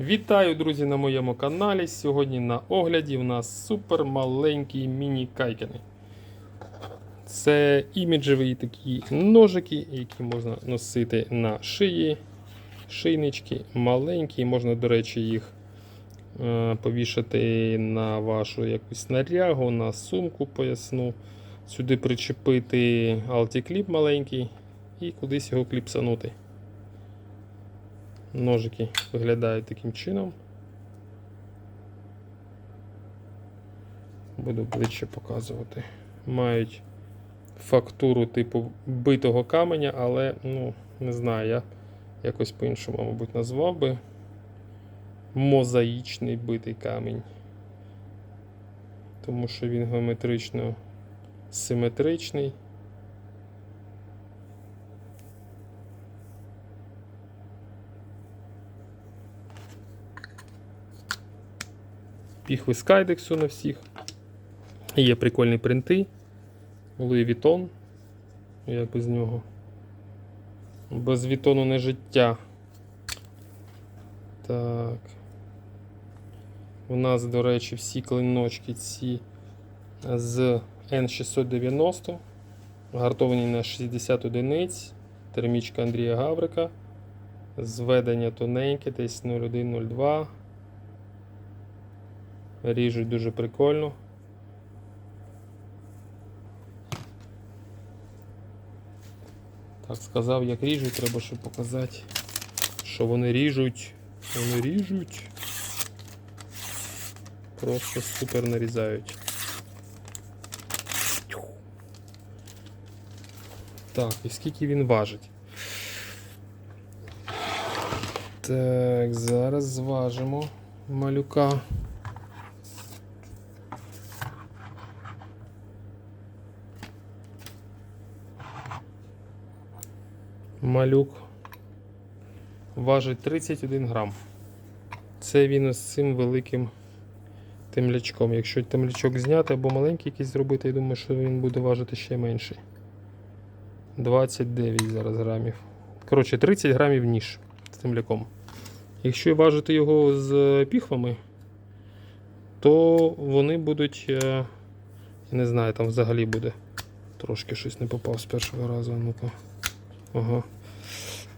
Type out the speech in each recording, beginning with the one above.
Вітаю, друзі, на моєму каналі. Сьогодні на огляді в нас супер маленькі міні-кайкени. Це іміджеві такі ножики, які можна носити на шиї. Шийнички маленькі, можна, до речі, їх е, повішати на вашу якусь снарягу, на сумку поясну. Сюди причепити алтікліп маленький і кудись його кліпсанути. Ножики виглядають таким чином. Буду ближче показувати. Мають фактуру типу битого каменя, але, ну, не знаю, я якось по-іншому, мабуть, назвав би. Мозаїчний битий камінь. Тому що він геометрично симетричний. Піхви з кайдексу на всіх. Є прикольні принти. Луї Вітон. Як без нього. Без Вітону не життя. Так. У нас, до речі, всі клиночки ці з N690. Гартовані на 60 одиниць. Термічка Андрія Гаврика. Зведення тоненьке, десь 0102. Ріжуть дуже прикольно. Так сказав, як ріжуть, треба ще показати, що вони ріжуть. Вони ріжуть. Просто супер нарізають. Так, і скільки він важить? Так, зараз зважимо малюка. Малюк важить 31 грам. Це він із цим великим темлячком. Якщо темлячок зняти або маленький якийсь зробити, я думаю, що він буде важити ще менший. 29 зараз грамів. Коротше, 30 грамів ніж з темляком. Якщо важити його з піхвами, то вони будуть. е, Я не знаю, там взагалі буде. Трошки щось не попав з першого разу. Ну-ка. Ага.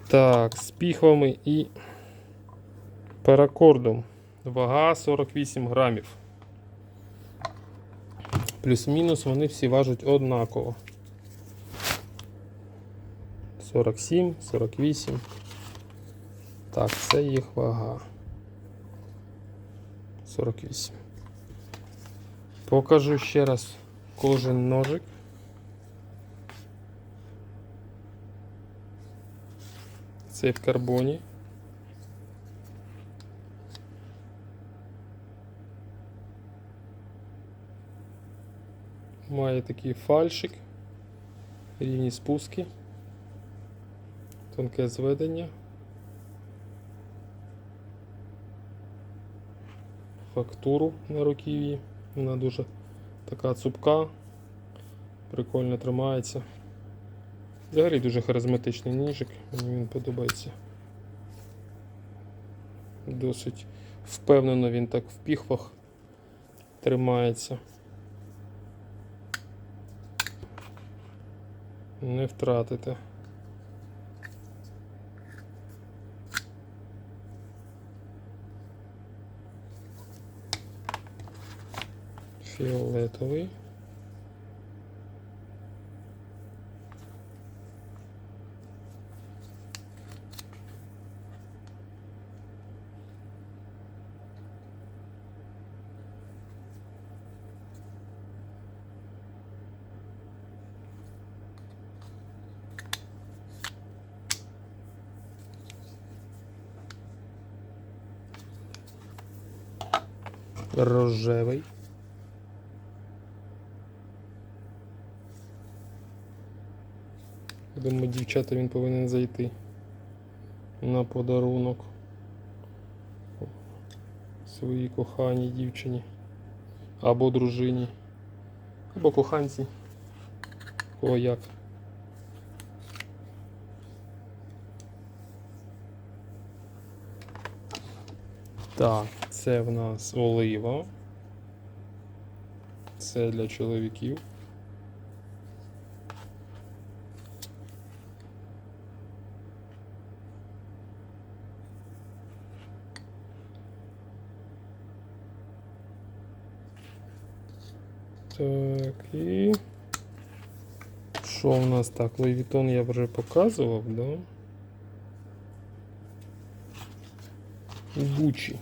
Так, з піхвами і паракордом. Вага 48 грамів. Плюс-мінус вони всі важать однаково. 47, 48. Так, це їх вага. 48. Покажу ще раз кожен ножик. Цей в карбоні. Має такий фальшик, рівні спуски, тонке зведення. Фактуру на руків'ї. Вона дуже така цупка, прикольно тримається. Взагалі дуже харизматичний ніжик, мені він подобається. Досить впевнено він так в піхвах тримається. Не втратите. Фіолетовий. Рожевий. Думаю, дівчата він повинен зайти на подарунок своїй коханій дівчині або дружині, або коханці. Кого як. Так, це в нас олива. Це для чоловіків. Так, і. Що у нас так? Луї Вітон я вже показував, да? Гучі.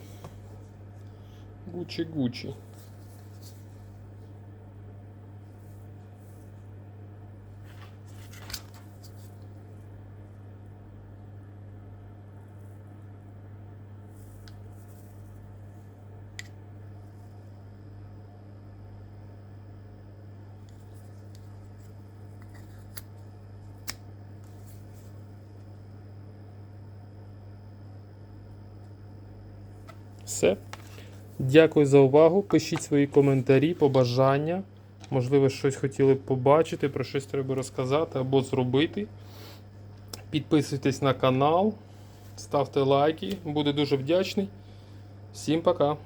Гучі Гучі. Все. Дякую за увагу. Пишіть свої коментарі, побажання. Можливо, щось хотіли б побачити, про щось треба розказати або зробити. Підписуйтесь на канал, ставте лайки, буду дуже вдячний. Всім пока!